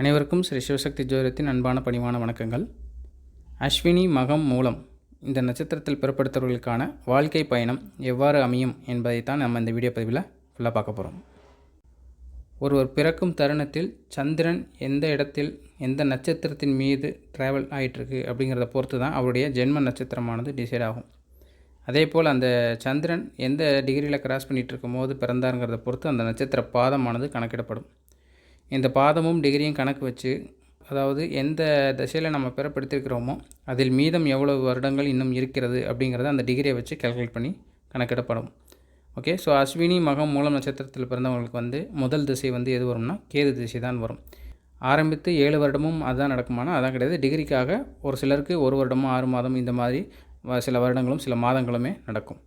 அனைவருக்கும் ஸ்ரீ சிவசக்தி ஜோதிடத்தின் அன்பான பணிவான வணக்கங்கள். அஸ்வினி மகம் மூலம் இந்த நட்சத்திரத்தில் பிறப்படுத்தவர்களுக்கான வாழ்க்கை பயணம் எவ்வாறு அமையும் என்பதைத்தான் நம்ம இந்த வீடியோ பதிவில் ஃபுல்லாக பார்க்க போகிறோம் ஒருவர் பிறக்கும் தருணத்தில் சந்திரன் எந்த இடத்தில் எந்த நட்சத்திரத்தின் மீது ட்ராவல் ஆகிட்டுருக்கு அப்படிங்கிறத பொறுத்து தான் அவருடைய ஜென்ம நட்சத்திரமானது டிசைட் ஆகும். அதே போல் அந்த சந்திரன் எந்த டிகிரியில் கிராஸ் பண்ணிகிட்டு இருக்கும் போது பிறந்தாருங்கிறத பொறுத்து அந்த நட்சத்திர பாதமானது கணக்கிடப்படும். இந்த பாதமும் டிகிரியும் கணக்கு வச்சு அதாவது எந்த திசையில் நம்ம பிறப்படுத்திருக்கிறோமோ அதில் மீதம் எவ்வளவு வருடங்கள் இன்னும் இருக்கிறது அப்படிங்கிறத அந்த டிகிரியை வச்சு கேல்குலேட் பண்ணி கணக்கிடப்படும். ஓகே ஸோ அஸ்வினி மகம் மூலம் நட்சத்திரத்தில் பிறந்தவங்களுக்கு வந்து முதல் திசை வந்து எது வரும்னா கேது திசை தான் வரும். ஆரம்பித்து ஏழு வருடமும் அதுதான் நடக்குமானா அதான் கிடையாது. டிகிரிக்காக ஒரு சிலருக்கு ஒரு வருடமும் ஆறு மாதம் இந்த மாதிரி வ- சில வருடங்களும் சில மாதங்களுமே நடக்கும்.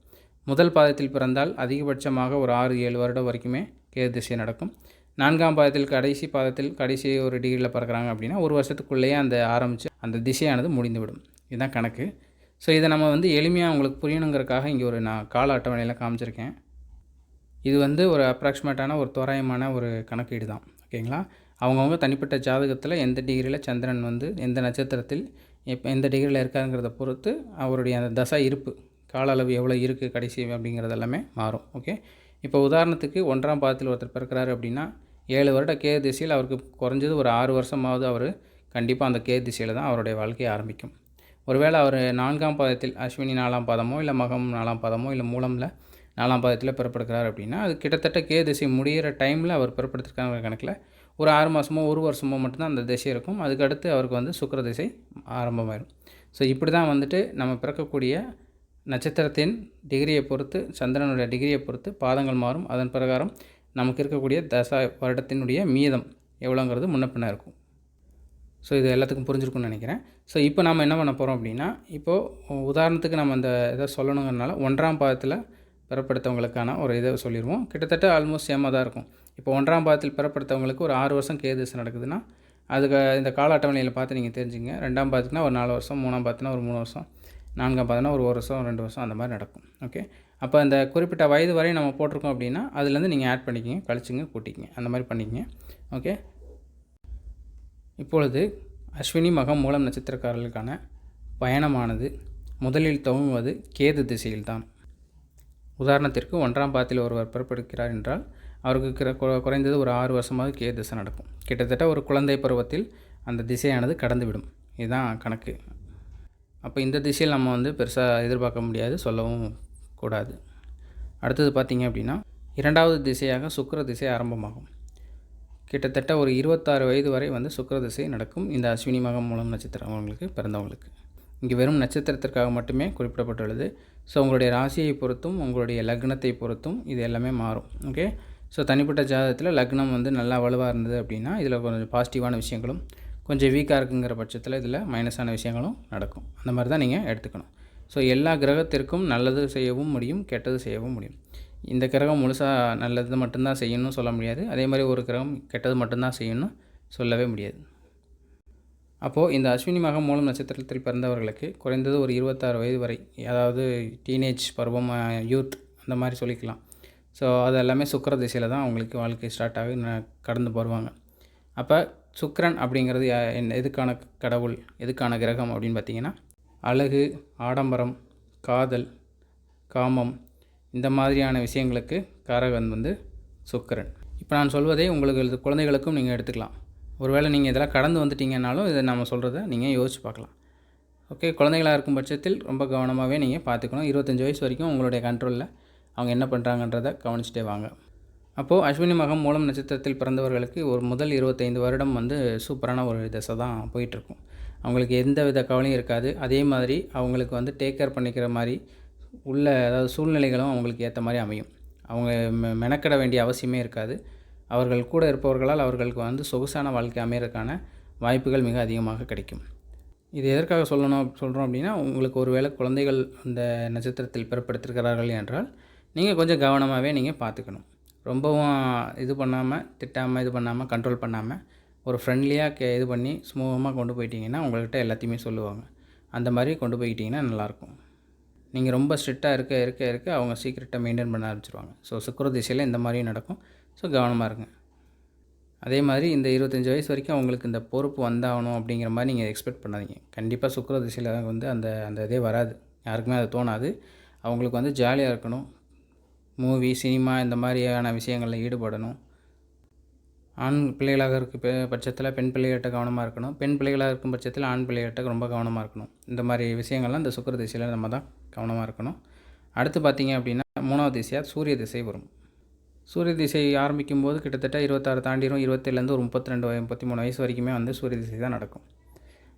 முதல் பாதத்தில் பிறந்தால் அதிகபட்சமாக ஒரு ஆறு ஏழு வருடம் வரைக்குமே கேது திசை நடக்கும். நான்காம் பாதத்தில் கடைசி பாதத்தில் கடைசி ஒரு டிகிரியில் பறக்கிறாங்க அப்படின்னா ஒரு வருஷத்துக்குள்ளேயே அந்த ஆரம்பித்து அந்த திசையானது முடிந்துவிடும். இதுதான் கணக்கு. ஸோ இதை நம்ம வந்து எளிமையாக உங்களுக்கு புரியணுங்கிறதுக்காக இங்கே ஒரு நான் கால அட்டவணையில் காமிச்சிருக்கேன். இது வந்து ஒரு அப்ராக்சிமேட்டான ஒரு தோராயமான ஒரு கணக்கீடு தான் ஓகேங்களா அவங்கவுங்க தனிப்பட்ட ஜாதகத்தில் எந்த டிகிரியில் சந்திரன் வந்து எந்த நட்சத்திரத்தில் இப்போ எந்த டிகிரியில் இருக்காருங்கிறத பொறுத்து அவருடைய அந்த தசை இருப்பு கால அளவு எவ்வளோ இருக்குது கடைசி அப்படிங்கிறது எல்லாமே மாறும். ஓகே இப்போ உதாரணத்துக்கு ஒன்றாம் பாதத்தில் ஒருத்தர் பிறக்கிறாரு அப்படின்னா ஏழு வருட கே திசையில் அவருக்கு குறைஞ்சது ஒரு ஆறு வருஷமாவது அவர் கண்டிப்பாக அந்த கே திசையில் தான் அவருடைய வாழ்க்கையை ஆரம்பிக்கும். ஒருவேளை அவர் நான்காம் பாதத்தில் அஸ்வினி நாலாம் பாதமோ இல்லை மகம் நாலாம் பாதமோ இல்லை மூலமில் நாலாம் பாதத்தில் பிறப்படுக்கிறார் அப்படின்னா அது கிட்டத்தட்ட கே திசை முடிகிற டைமில் அவர் பிறப்படுத்திருக்காங்க கணக்கில் ஒரு ஆறு மாதமோ ஒரு வருஷமோ மட்டும்தான் அந்த திசை இருக்கும். அதுக்கடுத்து அவருக்கு வந்து சுக்கிர திசை ஆரம்பமாயிடும் ஸோ இப்படி தான் வந்துட்டு நம்ம பிறக்கக்கூடிய நட்சத்திரத்தின் டிகிரியை பொறுத்து சந்திரனுடைய டிகிரியை பொறுத்து பாதங்கள் மாறும். அதன் பிரகாரம் நமக்கு இருக்கக்கூடிய தசா வருடத்தினுடைய மீதம் எவ்வளோங்கிறது முன்ன இருக்கும். ஸோ இது எல்லாத்துக்கும் புரிஞ்சிருக்கும்னு நினைக்கிறேன். ஸோ இப்போ நம்ம என்ன பண்ண போகிறோம் அப்படின்னா இப்போது உதாரணத்துக்கு நம்ம அந்த இதை சொல்லணுங்கிறனால ஒன்றாம் பாதத்தில் பிறப்படுத்தவங்களுக்கான ஒரு இதை சொல்லிடுவோம் கிட்டத்தட்ட ஆல்மோஸ்ட் சேமாக தான் இருக்கும். இப்போ ஒன்றாம் பாதத்தில் பிறப்படுத்தவங்களுக்கு ஒரு ஆறு வருஷம் கேதுசு நடக்குதுன்னா அதுக்கு இந்த கால அட்டவணையில் பார்த்து நீங்கள் தெரிஞ்சுங்க. ரெண்டாம் பாதத்துக்குனா ஒரு நாலு வருஷம் மூணாம் பாதத்துனா ஒரு மூணு வருஷம் நான்காம் பாதம்னா ஒரு ஒரு வருஷம் ரெண்டு வருஷம் அந்த மாதிரி நடக்கும். ஓகே அப்போ அந்த குறிப்பிட்ட வயது வரை நம்ம போட்டிருக்கோம் அப்படின்னா அதுலேருந்து நீங்கள் ஆட் பண்ணிக்கிங்க கழிச்சிங்க கூட்டிக்கிங்க. அந்த மாதிரி பண்ணிக்கங்க. ஓகே இப்பொழுது அஸ்வினி மகம் மூலம் நட்சத்திரக்காரர்களுக்கான பயணமானது முதலில் துவங்குவது கேது திசையில்தான். உதாரணத்திற்கு ஒன்றாம் பாத்தில் ஒருவர் பிறப்பெடுக்கிறார் என்றால் அவருக்கு குறைந்தது ஒரு ஆறு வருஷமாவது கேது திசை நடக்கும். கிட்டத்தட்ட ஒரு குழந்தை பருவத்தில் அந்த திசையானது கடந்துவிடும். இதுதான் கணக்கு. அப்போ இந்த திசையில் நம்ம வந்து பெருசாக எதிர்பார்க்க முடியாது சொல்லவும் கூடாது. அடுத்தது பார்த்தீங்க அப்படின்னா இரண்டாவது திசையாக சுக்கர திசை ஆரம்பமாகும். கிட்டத்தட்ட ஒரு இருபத்தாறு வயது வரை வந்து சுக்கர திசை நடக்கும். இந்த அஸ்வினி மகம் மூலம் நட்சத்திரம் அவங்களுக்கு பிறந்தவங்களுக்கு. இங்கே வெறும் நட்சத்திரத்திற்காக மட்டுமே குறிப்பிடப்பட்டுள்ளது. ஸோ உங்களுடைய ராசியை பொறுத்தும் உங்களுடைய லக்னத்தை பொறுத்தும் இது எல்லாமே மாறும். ஓகே ஸோ தனிப்பட்ட ஜாதகத்தில் லக்னம் வந்து நல்லா வலுவாக இருந்தது அப்படின்னா இதில் கொஞ்சம் பாசிட்டிவான விஷயங்களும் கொஞ்சம் வீக்காக இருக்குங்கிற பட்சத்தில் இதில் மைனஸான விஷயங்களும் நடக்கும். அந்த மாதிரி தான் நீங்கள் எடுத்துக்கணும். ஸோ எல்லா கிரகத்திற்கும் நல்லது செய்யவும் முடியும் கெட்டது செய்யவும் முடியும். இந்த கிரகம் முழுசாக நல்லது மட்டும்தான் செய்யணும்னு சொல்ல முடியாது. அதே மாதிரி ஒரு கிரகம் கெட்டது மட்டும்தான் செய்யணும்னு சொல்லவே முடியாது. அப்போது இந்த அஸ்வினி மகம் மூலம் நட்சத்திரத்தில் பிறந்தவர்களுக்கு குறைந்தது ஒரு இருபத்தாறு வயது வரை அதாவது டீனேஜ் பருவம் யூத் அந்த மாதிரி சொல்லிக்கலாம். ஸோ அது எல்லாமே சுக்கிர திசையில் தான் அவங்களுக்கு வாழ்க்கை ஸ்டார்ட் ஆகி கடந்து வருவாங்க. அப்போ சுக்கரன் அப்படிங்கிறது யா- என்ன எதுக்கான கடவுள் எதுக்கான கிரகம் அப்படின்னு பார்த்தீங்கன்னா அழகு ஆடம்பரம் காதல் காமம் இந்த மாதிரியான விஷயங்களுக்கு காரகன் வந்து சுக்கிரன். இப்போ நான் சொல்வதை உங்களுக்கு குழந்தைகளுக்கும் நீங்கள் எடுத்துக்கலாம். ஒருவேளை நீங்கள் இதெல்லாம் கடந்து வந்துட்டீங்கன்னாலும் இதை நம்ம சொல்கிறத நீங்கள் யோசிச்சு பார்க்கலாம். ஓகே குழந்தைகளாக இருக்கும் பட்சத்தில் ரொம்ப கவனமாகவே நீங்கள் பார்த்துக்கணும். இருபத்தஞ்சி வயசு வரைக்கும் உங்களுடைய கண்ட்ரோலில் அவங்க என்ன பண்ணுறாங்கன்றதை கவனிச்சிட்டே வாங்க. அப்போது அஸ்வினி மகம் மூலம் நட்சத்திரத்தில் பிறந்தவர்களுக்கு ஒரு முதல் இருபத்தைந்து வருடம் வந்து சூப்பரான ஒரு தசை தான் போயிட்டுருக்கும் அவங்களுக்கு எந்த வித கவலையும் இருக்காது. அதே மாதிரி அவங்களுக்கு வந்து டேக் கேர் பண்ணிக்கிற மாதிரி உள்ள அதாவது சூழ்நிலைகளும் அவங்களுக்கு ஏற்ற மாதிரி அமையும். அவங்க மெ- வேண்டிய அவசியமே இருக்காது. அவர்கள் கூட இருப்பவர்களால் அவர்களுக்கு வந்து சொகுசான வாழ்க்கை அமையறதுக்கான வாய்ப்புகள் மிக அதிகமாக கிடைக்கும். இது எதற்காக சொல்லணும் சொல்கிறோம் அப்படின்னா உங்களுக்கு ஒருவேளை குழந்தைகள் இந்த நட்சத்திரத்தில் பிறப்படுத்திருக்கிறார்கள் என்றால் நீங்கள் கொஞ்சம் கவனமாகவே நீங்கள் பார்த்துக்கணும். ரொம்பவும் இது பண்ணாமல் திட்டாமல் இது பண்ணாமல் கண்ட்ரோல் பண்ணாமல் ஒரு ஃப்ரெண்ட்லியாக கே இது பண்ணி ஸ்மூகமாக கொண்டு போயிட்டீங்கன்னா உங்கள்கிட்ட எல்லாத்தையுமே சொல்லுவாங்க. அந்த மாதிரி கொண்டு போய்கிட்டிங்கன்னா நல்லாயிருக்கும். நீங்கள் ரொம்ப ஸ்ட்ரிக்டாக இருக்க இருக்க இருக்க அவங்க சீக்கிரட்டாக மெயின்டைன் பண்ண ஆரம்பிச்சிருவாங்க. ஸோ சுக்கிர திசையில் இந்த மாதிரியும் நடக்கும். ஸோ கவனமாக இருங்க. அதே மாதிரி இந்த இருபத்தஞ்சி வயசு வரைக்கும் அவங்களுக்கு இந்த பொறுப்பு வந்தாகணும் அப்படிங்கிற மாதிரி நீங்கள் எக்ஸ்பெக்ட் பண்ணாதீங்க. கண்டிப்பாக சுக்கிர திசையில் வந்து அந்த அந்த இதே வராது. யாருக்குமே அது தோணாது. அவங்களுக்கு வந்து ஜாலியாக இருக்கணும். மூவி சினிமா இந்த மாதிரியான விஷயங்களில் ஈடுபடணும். ஆண் பிள்ளைகளாக இருக்க பட்சத்தில் பெண் பிள்ளைகள்கிட்ட கவனமாக இருக்கணும். பெண் பிள்ளைகளாக இருக்கும் பட்சத்தில் ஆண் பிள்ளைகள்கிட்ட ரொம்ப கவனமாக இருக்கணும். இந்த மாதிரி விஷயங்கள்லாம் இந்த சுக்கிர திசையில் நம்ம தான் கவனமாக இருக்கணும். அடுத்து பார்த்திங்க அப்படின்னா மூணாவது திசையாக சூரிய திசை வரும். சூரிய திசை ஆரம்பிக்கும் போது கிட்டத்தட்ட இருபத்தாறு தாண்டிடும் இருபத்தேழுலேருந்து ஒரு முப்பத்தி ரெண்டு முப்பத்தி மூணு வயசு வரைக்குமே வந்து சூரிய திசை தான் நடக்கும்.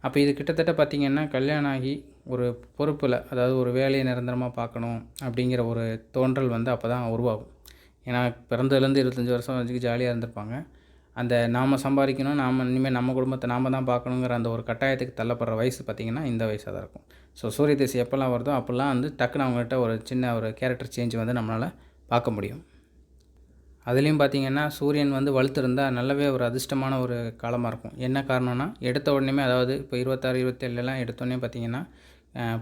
அப்போ இது கிட்டத்தட்ட பார்த்திங்கன்னா கல்யாணம் ஆகி ஒரு பொறுப்பில் அதாவது ஒரு வேலையை நிரந்தரமாக பார்க்கணும் அப்படிங்கிற ஒரு தோன்றல் வந்து அப்போ தான் உருவாகும். ஏன்னா பிறந்ததுலேருந்து இருபத்தஞ்சி வருஷம் வச்சுக்கு ஜாலியாக இருந்திருப்பாங்க. அந்த நாம் சம்பாதிக்கணும் நாம் இனிமேல் நம்ம குடும்பத்தை நாம் தான் பார்க்கணுங்கிற அந்த ஒரு கட்டாயத்துக்கு தள்ளப்படுற வயசு பார்த்திங்கன்னா இந்த வயசாக தான் இருக்கும். ஸோ சூரிய திசை எப்போல்லாம் வருதோ அப்போல்லாம் வந்து டக்குன்னு அவங்ககிட்ட ஒரு சின்ன ஒரு கேரக்டர் சேஞ்ச் வந்து நம்மளால் பார்க்க முடியும். அதுலேயும் பார்த்திங்கன்னா சூரியன் வந்து வலுத்திருந்தால் நல்லாவே ஒரு அதிர்ஷ்டமான ஒரு காலமாக இருக்கும். என்ன காரணம்னா எடுத்த உடனே அதாவது இப்போ இருபத்தாறு இருபத்தேழுலாம் எடுத்தோடனே பார்த்திங்கன்னா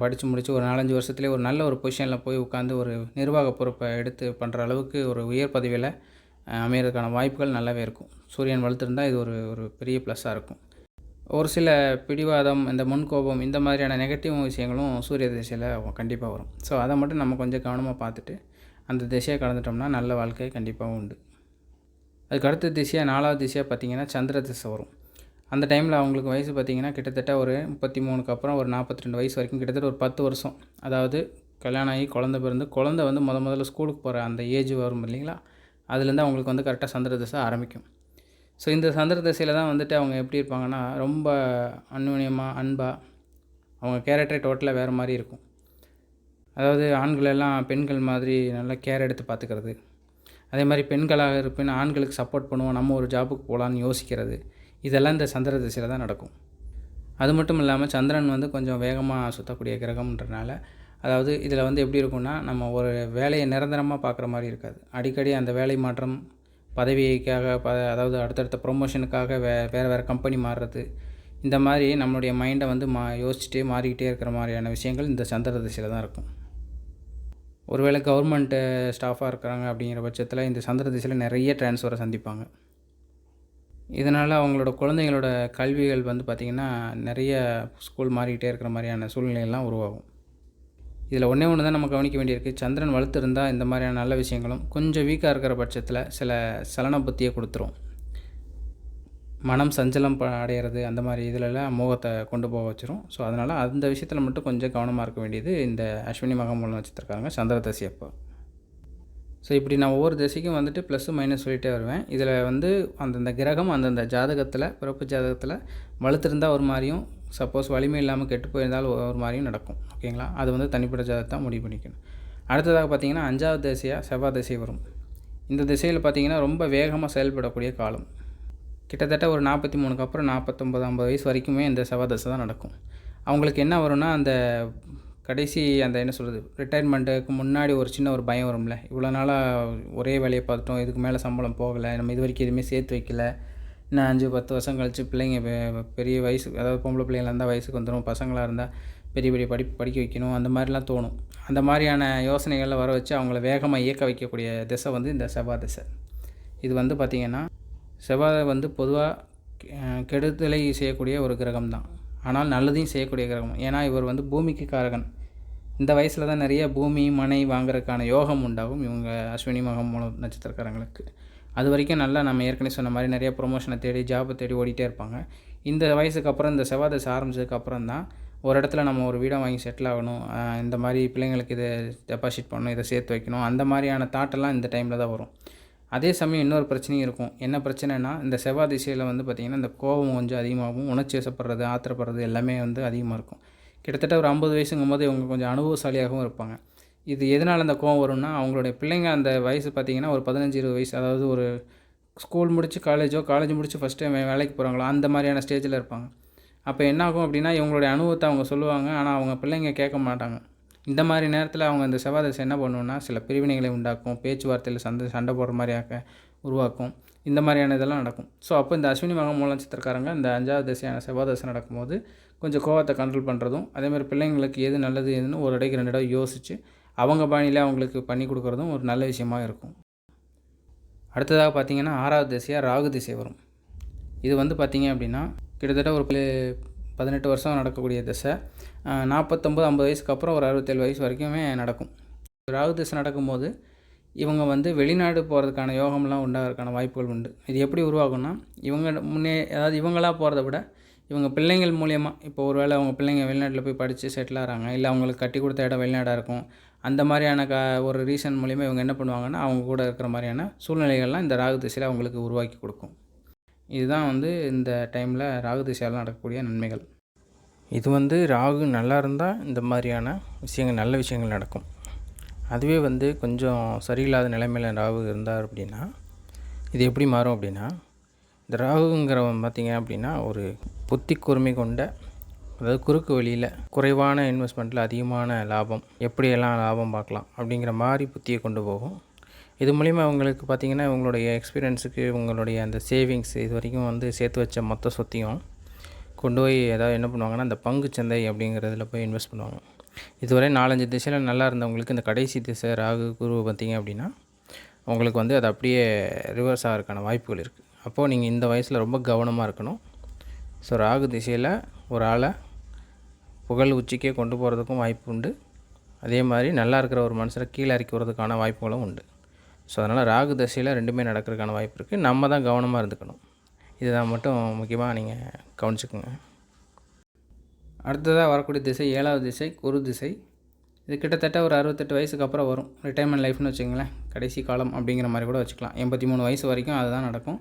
படித்து முடித்து ஒரு நாலஞ்சு வருஷத்துலேயே ஒரு நல்ல ஒரு பொசிஷனில் போய் உட்காந்து ஒரு நிர்வாக பொறுப்பை எடுத்து பண்ணுற அளவுக்கு ஒரு உயர் பதவியில் அமையிறதுக்கான வாய்ப்புகள் நல்லாவே இருக்கும். சூரியன் வளர்த்துருந்தால் இது ஒரு ஒரு பெரிய ப்ளஸ்ஸாக இருக்கும். ஒரு சில பிடிவாதம் இந்த முன்கோபம் இந்த மாதிரியான நெகட்டிவ் விஷயங்களும் சூரிய திசையில் கண்டிப்பாக வரும். ஸோ அதை மட்டும் நம்ம கொஞ்சம் கவனமாக பார்த்துட்டு அந்த திசையை கடந்துட்டோம்னா நல்ல வாழ்க்கை கண்டிப்பாக உண்டு. அதுக்கு அடுத்த திசையாக நாலாவது திசையாக பார்த்திங்கன்னா சந்திர திசை வரும். அந்த டைமில் அவங்களுக்கு வயசு பார்த்திங்கன்னா கிட்டத்தட்ட ஒரு முப்பத்தி மூணுக்கு அப்புறம் ஒரு நாற்பத்தி ரெண்டு வயசு வரைக்கும் கிட்டத்தட்ட ஒரு பத்து வருஷம். அதாவது கல்யாணம் ஆகி குழந்த பிறந்து குழந்த வந்து முத முதல்ல ஸ்கூலுக்கு போகிற அந்த ஏஜ் வரும் இல்லைங்களா? அதுலேருந்து அவங்களுக்கு வந்து கரெக்டாக சந்திர திசை ஆரம்பிக்கும். ஸோ இந்த சந்திர திசையில் தான் வந்துட்டு அவங்க எப்படி இருப்பாங்கன்னா ரொம்ப அந்யோன்யமாக அன்பாக அவங்க கேரக்டரே டோட்டலாக வேறு மாதிரி இருக்கும். அதாவது ஆண்களெல்லாம் பெண்கள் மாதிரி நல்லா கேர் எடுத்து பார்த்துக்கிறது. அதே மாதிரி பெண்களாக இருப்பின் ஆண்களுக்கு சப்போர்ட் பண்ணுவோம் நம்ம ஒரு ஜாபுக்கு போகலான்னு யோசிக்கிறது. இதெல்லாம் இந்த சந்திர திசையில் தான் நடக்கும். அது மட்டும் இல்லாமல் சந்திரன் வந்து கொஞ்சம் வேகமாக சுற்றக்கூடிய கிரகம்ன்றனால அதாவது இதில் வந்து எப்படி இருக்கும்னா நம்ம ஒரு வேலையை நிரந்தரமாக பார்க்குற மாதிரி இருக்காது. அடிக்கடி அந்த வேலை மாற்றம் பதவிக்காக ப அதாவது அடுத்தடுத்த ப்ரொமோஷனுக்காக வே வேறு வேறு கம்பெனி மாறுறது. இந்த மாதிரி நம்மளுடைய மைண்டை வந்து மா யோசிச்சுட்டே மாறிக்கிட்டே இருக்கிற மாதிரியான விஷயங்கள் இந்த சந்திர திசையில் தான் இருக்கும். ஒருவேளை கவர்மெண்ட்டு ஸ்டாஃபாக இருக்கிறாங்க அப்படிங்கிற பட்சத்தில் இந்த சந்திர திசையில் நிறைய டிரான்ஸ்ஃபரை சந்திப்பாங்க. இதனால் அவங்களோட குழந்தைங்களோட கல்விகள் வந்து பார்த்திங்கன்னா நிறைய ஸ்கூல் மாறிக்கிட்டே இருக்கிற மாதிரியான சூழ்நிலையெல்லாம் உருவாகும். இதில் ஒன்றே ஒன்று தான் நம்ம கவனிக்க வேண்டியிருக்கு. சந்திரன் வலுத்து இருந்தால் இந்த மாதிரியான நல்ல விஷயங்களும் கொஞ்சம் வீக்காக இருக்கிற பட்சத்தில் சில சலன புத்தியை கொடுத்துரும். மனம் சஞ்சலம் ப அடையிறது அந்த மாதிரி இதிலெல்லாம் மோகத்தை கொண்டு போக வச்சிரும். ஸோ அதனால் அந்த விஷயத்தில் மட்டும் கொஞ்சம் கவனமாக இருக்க வேண்டியது இந்த அஸ்வினி மகமூலம் வச்சுருக்காங்க சந்திரதசி அப்போ ஸோ இப்படி நான் ஒவ்வொரு திசைக்கும் வந்துட்டு ப்ளஸ்ஸு மைனஸ் சொல்லிகிட்டே வருவேன். இதில் வந்து அந்தந்த கிரகம் அந்தந்த ஜாதகத்தில் பிறப்பு ஜாதகத்தில் வலுத்திருந்தால் ஒரு மாதிரியும் சப்போஸ் வலிமை இல்லாமல் கெட்டு போயிருந்தாலும் ஒரு மாதிரியும் நடக்கும். ஓகேங்களா? அது வந்து தனிப்பட்ட ஜாதகத்தை முடிவு பண்ணிக்கணும். அடுத்ததாக பார்த்தீங்கன்னா அஞ்சாவது திசையாக செவ்வாய் திசை வரும். இந்த திசையில் பார்த்திங்கன்னா ரொம்ப வேகமாக செயல்படக்கூடிய காலம். கிட்டத்தட்ட ஒரு நாற்பத்தி மூணுக்கு அப்புறம் நாற்பத்தொம்பது ஐம்பது வயசு வரைக்குமே இந்த செவ்வாய் தசை தான் நடக்கும். அவங்களுக்கு என்ன வரும்னா அந்த கடைசி அந்த என்ன சொல்கிறது ரிட்டையர்மெண்ட்டுக்கு முன்னாடி ஒரு சின்ன ஒரு பயம் வரும்ல. இவ்வளோ நாளாக ஒரே வேலையை பார்த்துட்டோம் இதுக்கு மேலே சம்பளம் போகலை நம்ம இது வரைக்கும் எதுவுமே சேர்த்து வைக்கல. இன்னும் அஞ்சு பத்து வருஷம் கழித்து பிள்ளைங்க பெரிய வயசு அதாவது பொம்பளை பிள்ளைங்களாக இருந்தால் வயசுக்கு வந்துடும் பசங்களாக இருந்தால் பெரிய பெரிய படிப்பு படிக்க வைக்கணும். அந்த மாதிரிலாம் தோணும். அந்த மாதிரியான யோசனைகளில் வர வச்சு அவங்கள வேகமாக இயக்க வைக்கக்கூடிய திசை வந்து இந்த செவ்வாய் திசை. இது வந்து பார்த்திங்கன்னா செவ்வாய் வந்து பொதுவாக கெடுதலை செய்யக்கூடிய ஒரு கிரகம் தான் ஆனால் நல்லதையும் செய்யக்கூடிய கிரகம். ஏன்னா இவர் வந்து பூமிக்கு காரகன். இந்த வயசில் தான் நிறைய பூமி மனை வாங்குறதுக்கான யோகம் உண்டாகும். இவங்க அஸ்வினி மகம் மூலம் நட்சத்திரக்காரங்களுக்கு. அது வரைக்கும் நல்லா நம்ம ஏற்கனவே சொன்ன மாதிரி நிறைய ப்ரொமோஷனை தேடி ஜாப்பை தேடி ஓடிட்டே இருப்பாங்க. இந்த வயசுக்கு அப்புறம் இந்த செவ்வாய் ஆரம்பிச்சதுக்கப்புறம் தான் ஒரு இடத்துல நம்ம ஒரு வீடை வாங்கி செட்டில் ஆகணும். இந்த மாதிரி பிள்ளைங்களுக்கு இதை டெபாசிட் பண்ணணும் இதை சேர்த்து வைக்கணும். அந்த மாதிரியான தாட்டெல்லாம் இந்த டைமில் தான் வரும். அதே சமயம் இன்னொரு பிரச்சனையும் இருக்கும். என்ன பிரச்சனைனா இந்த செவ்வாய் திசையில் வந்து பார்த்திங்கன்னா இந்த கோபம் கொஞ்சம் அதிகமாகும் உணர்ச்சி வசப்படுறது ஆத்திரப்படுறது எல்லாமே வந்து அதிகமாக இருக்கும். கிட்டத்தட்ட ஒரு ஐம்பது வயசுங்கும் போது இவங்க கொஞ்சம் அனுபவசாலியாகவும் இருப்பாங்க. இது எதனால் அந்த கோவம் வரும்னா அவங்களுடைய பிள்ளைங்க அந்த வயசு பார்த்திங்கன்னா ஒரு பதினஞ்சு இருபது வயசு அதாவது ஒரு ஸ்கூல் முடித்து காலேஜோ காலேஜ் முடித்து ஃபஸ்ட் டைம் வேலைக்கு போகிறாங்களோ அந்த மாதிரியான ஸ்டேஜில் இருப்பாங்க. அப்போ என்ன ஆகும் அப்படின்னா இவங்களுடைய அனுபவத்தை அவங்க சொல்லுவாங்க ஆனால் அவங்க பிள்ளைங்க கேட்க மாட்டாங்க. இந்த மாதிரி நேரத்தில் அவங்க இந்த செவ்வாதசை என்ன பண்ணுவோன்னா சில பிரிவினைகளை உண்டாக்கும் பேச்சுவார்த்தையில் சண்டை சண்டை போடுற மாதிரியாக உருவாக்கும். இந்த மாதிரியான இதெல்லாம் நடக்கும். ஸோ அப்போ இந்த அஸ்வினி மகம் மூலம் சித்திரக்காரங்க இந்த அஞ்சாவது தசையான செவ்வாதசை நடக்கும்போது கொஞ்சம் கோவத்தை கண்ட்ரோல் பண்ணுறதும் அதேமாதிரி பிள்ளைங்களுக்கு எது நல்லது எதுன்னு ஒரு இடைக்கு ரெண்டு இடம் யோசித்து அவங்க பாணியில் அவங்களுக்கு பண்ணி கொடுக்குறதும் ஒரு நல்ல விஷயமாக இருக்கும். அடுத்ததாக பார்த்திங்கன்னா ஆறாவது திசையாக ராகு திசை வரும். இது வந்து பார்த்திங்க அப்படின்னா கிட்டத்தட்ட ஒரு பதினெட்டு வருஷம் நடக்கக்கூடிய திசை. நாற்பத்தொம்பது ஐம்பது வயசுக்கு அப்புறம் ஒரு அறுபத்தேழு வயசு வரைக்குமே நடக்கும். ராகு திசை நடக்கும்போது இவங்க வந்து வெளிநாடு போகிறதுக்கான யோகம்லாம் உண்டாகிறதுக்கான வாய்ப்புகள் உண்டு. இது எப்படி உருவாகும்னா இவங்க முன்னே அதாவது இவங்களா போகிறத விட இவங்க பிள்ளைங்கள் மூலியமாக இப்போ ஒரு வேளை அவங்க பிள்ளைங்க வெளிநாட்டில் போய் படித்து செட்டில் ஆகிறாங்க இல்லை அவங்களுக்கு கட்டி கொடுத்த இடம் வெளிநாடாக இருக்கும் அந்த மாதிரியான க ஒரு ரீசன் மூலிமா இவங்க என்ன பண்ணுவாங்கன்னா அவங்க கூட இருக்கிற மாதிரியான சூழ்நிலைகள்லாம் இந்த ராகு திசையில் அவங்களுக்கு உருவாக்கி கொடுக்கும். இதுதான் வந்து இந்த டைமில் ராகு திசையால் நடக்கக்கூடிய நன்மைகள். இது வந்து ராகு நல்லா இருந்தால் இந்த மாதிரியான விஷயங்கள் நல்ல விஷயங்கள் நடக்கும். அதுவே வந்து கொஞ்சம் சரியில்லாத நிலைமையில் ராகு இருந்தார் அப்படின்னா இது எப்படி மாறும் அப்படின்னா இந்த ராகுங்கிறவன் பார்த்திங்க அப்படின்னா ஒரு புத்தி கூர்மை கொண்ட அதாவது குறுக்கு வழியில் குறைவான இன்வெஸ்ட்மெண்ட்டில் அதிகமான லாபம் எப்படியெல்லாம் லாபம் பார்க்கலாம் அப்படிங்கிற மாதிரி புத்தியை கொண்டு போகும். இது மூலிமா அவங்களுக்கு பார்த்திங்கன்னா இவங்களுடைய எக்ஸ்பீரியன்ஸுக்கு இவங்களுடைய அந்த சேவிங்ஸ் இது வரைக்கும் வந்து சேர்த்து வச்ச மொத்த சொத்தையும் கொண்டு போய் ஏதாவது என்ன பண்ணுவாங்கன்னா அந்த பங்குச் சந்தை அப்படிங்கிறதுல போய் இன்வெஸ்ட் பண்ணுவாங்க. இதுவரை நாலஞ்சு திசையில் நல்லா இருந்தவங்களுக்கு இந்த கடைசி திசை ராகு குரு பார்த்திங்க அப்படின்னா உங்களுக்கு வந்து அது அப்படியே ரிவர்ஸ் ஆகிறதுக்கான வாய்ப்புகள் இருக்குது அப்போது நீங்கள் இந்த வயசில் ரொம்ப கவனமாக இருக்கணும். ஸோ ராகு திசையில் ஒரு ஆளை புகழ் உச்சிக்கே கொண்டு போகிறதுக்கும் வாய்ப்பு உண்டு. அதே மாதிரி நல்லா இருக்கிற ஒரு மனுஷரை கீழே இறக்கி வாய்ப்புகளும் உண்டு. ஸோ அதனால் ராகு தசையில் ரெண்டுமே நடக்கிறதுக்கான வாய்ப்பு இருக்குது நம்ம தான் கவனமாக இருந்துக்கணும். இதுதான் மட்டும் முக்கியமாக நீங்கள் கவனிச்சுக்கோங்க. அடுத்ததாக வரக்கூடிய திசை ஏழாவது திசை குரு திசை. இது கிட்டத்தட்ட ஒரு அறுபத்தெட்டு வயசுக்கு அப்புறம் வரும். ரிட்டைர்மெண்ட் லைஃப்னு வச்சுங்களேன் கடைசி காலம் அப்படிங்கிற மாதிரி கூட வச்சுக்கலாம். எண்பத்தி மூணு வயசு வரைக்கும் அதுதான் நடக்கும்.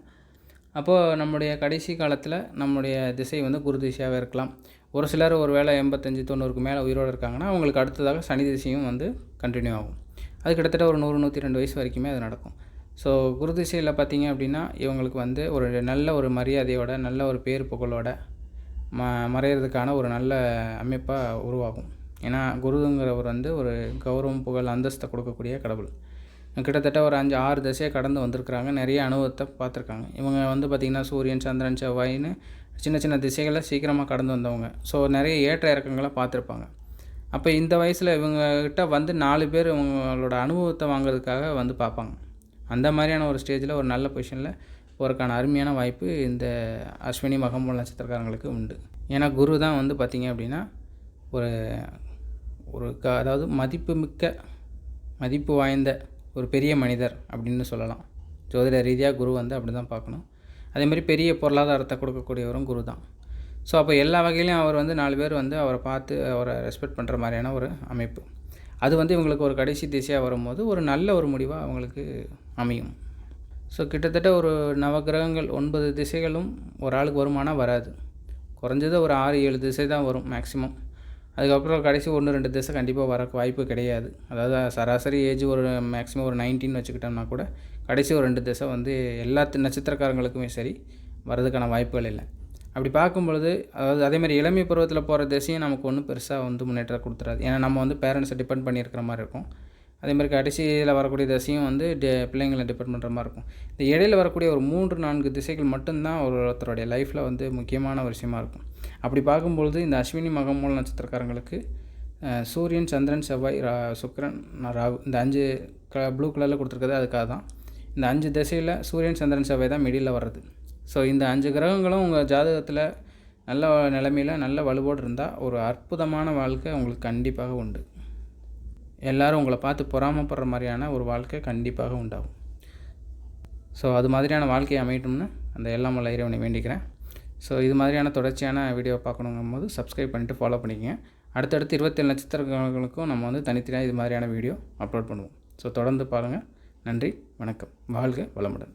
அப்போது நம்முடைய கடைசி காலத்தில் நம்முடைய திசை வந்து குரு திசையாகவே இருக்கலாம். ஒரு சிலர் ஒரு வேளை எண்பத்தஞ்சு தொண்ணூறுக்கு மேலே உயிரோடு இருக்காங்கன்னா அவங்களுக்கு அடுத்ததாக சனி திசையும் வந்து கண்டினியூ ஆகும். அது கிட்டத்தட்ட ஒரு நூறு நூற்றி ரெண்டு வயசு வரைக்குமே அது நடக்கும். ஸோ குரு திசையில் பார்த்தீங்க அப்படின்னா இவங்களுக்கு வந்து ஒரு நல்ல ஒரு மரியாதையோட நல்ல ஒரு பேர் புகழோட ம மறையிறதுக்கான ஒரு நல்ல அமைப்பாக உருவாகும். ஏன்னா குருங்கிறவர் வந்து ஒரு கௌரவம் புகழ் அந்தஸ்தை கொடுக்கக்கூடிய கடவுள். கிட்டத்தட்ட ஒரு அஞ்சு ஆறு திசையை கடந்து வந்திருக்கிறாங்க. நிறைய அனுபவத்தை பார்த்துருக்காங்க. இவங்க வந்து பார்த்திங்கன்னா சூரியன் சந்திரன் செவ்வாயின்னு சின்ன சின்ன திசைகளை சீக்கிரமாக கடந்து வந்தவங்க. ஸோ நிறைய ஏற்ற இறக்கங்களை பார்த்துருப்பாங்க. அப்போ இந்த வயசில் இவங்கக்கிட்ட வந்து நாலு பேர் இவங்களோட அனுபவத்தை வாங்குறதுக்காக வந்து பார்ப்பாங்க. அந்த மாதிரியான ஒரு ஸ்டேஜில் ஒரு நல்ல பொசிஷனில் ஒருக்கான அருமையான வாய்ப்பு இந்த அஸ்வினி மகமூல் நட்சத்திரக்காரங்களுக்கு உண்டு. ஏன்னா குரு தான் வந்து பார்த்திங்க அப்படின்னா ஒரு ஒரு க அதாவது மதிப்புமிக்க மதிப்பு வாய்ந்த ஒரு பெரிய மனிதர் அப்படின்னு சொல்லலாம். ஜோதிட ரீதியாக குரு வந்து அப்படி தான் பார்க்கணும். அதே மாதிரி பெரிய பொருளாதாரத்தை கொடுக்கக்கூடியவரும் குரு தான் ஸோ அப்போ எல்லா வகையிலையும் அவர் வந்து நாலு பேர் வந்து அவரை பார்த்து அவரை ரெஸ்பெக்ட் பண்ணுற மாதிரியான ஒரு அமைப்பு. அது வந்து இவங்களுக்கு ஒரு கடைசி திசையாக வரும்போது ஒரு நல்ல ஒரு முடிவாக அவங்களுக்கு அமையும். ஸோ கிட்டத்தட்ட ஒரு நவகிரகங்கள் ஒன்பது திசைகளும் ஒரு ஆளுக்கு வருமானம் வராது. குறைஞ்சது ஒரு ஆறு ஏழு திசை தான் வரும் மேக்ஸிமம் அதுக்கப்புறம் கடைசி ஒன்று ரெண்டு திசை கண்டிப்பாக வர வாய்ப்பு கிடையாது. அதாவது சராசரி ஏஜ் ஒரு மேக்ஸிமம் ஒரு நைன்டீன் வச்சுக்கிட்டோம்னா கூட கடைசி ஒரு ரெண்டு திசை வந்து எல்லா நட்சத்திரக்காரங்களுக்குமே சரி வரதுக்கான வாய்ப்புகள் இல்லை. அப்படி பார்க்கும் பொழுது அதாவது அதே மாதிரி இளமை பருவத்தில் போகிற திசையும் நமக்கு ஒன்றும் பெருசாக வந்து முன்னேற்றம் கொடுத்துறாது. ஏன்னா நம்ம வந்து பேரண்ட்ஸை டிபெண்ட் பண்ணியிருக்கிற மாதிரி இருக்கும். அதேமாதிரி கடைசியில் வரக்கூடிய திசையும் வந்து டெ பிள்ளைங்களை டிபெண்ட் பண்ணுற மாதிரி இருக்கும். இந்த இடையில வரக்கூடிய ஒரு மூன்று நான்கு திசைகள் மட்டும்தான் ஒரு ஒருத்தருடைய லைஃப்பில் வந்து முக்கியமான ஒரு விஷயமா இருக்கும். அப்படி பார்க்கும்பொழுது இந்த அஸ்வினி மகமூல நட்சத்திரக்காரங்களுக்கு சூரியன் சந்திரன் செவ்வாய் ரா சுக்ரன் ராகு இந்த அஞ்சு க ப்ளூ கலரில் கொடுத்துருக்கிறது அதுக்காக தான். இந்த அஞ்சு திசையில் சூரியன் சந்திரன் செவ்வாய் தான் மிடியில் வர்றது. ஸோ இந்த அஞ்சு கிரகங்களும் உங்கள் ஜாதகத்தில் நல்ல நிலமையில் நல்ல வலுவோடு இருந்தால் ஒரு அற்புதமான வாழ்க்கை உங்களுக்கு கண்டிப்பாக உண்டு. எல்லோரும் உங்களை பார்த்து பொறாமப்படுற மாதிரியான ஒரு வாழ்க்கை கண்டிப்பாக உண்டாகும். ஸோ அது மாதிரியான வாழ்க்கையை அமையட்டும்னு அந்த எல்லாம் வல்ல இறைவனை வேண்டிக்கிறேன். ஸோ இது மாதிரியான தொடர்ச்சியான வீடியோ பார்க்கணுங்கும் போது சப்ஸ்கிரைப் பண்ணிவிட்டு ஃபாலோ பண்ணிக்கங்க. அடுத்தடுத்து இருபத்தேழு நட்சத்திரங்களுக்கும் நம்ம வந்து தனித்தனியாக இது மாதிரியான வீடியோ அப்லோட் பண்ணுவோம். ஸோ தொடர்ந்து பாருங்கள் நன்றி வணக்கம். வாழ்க வளமுடன்.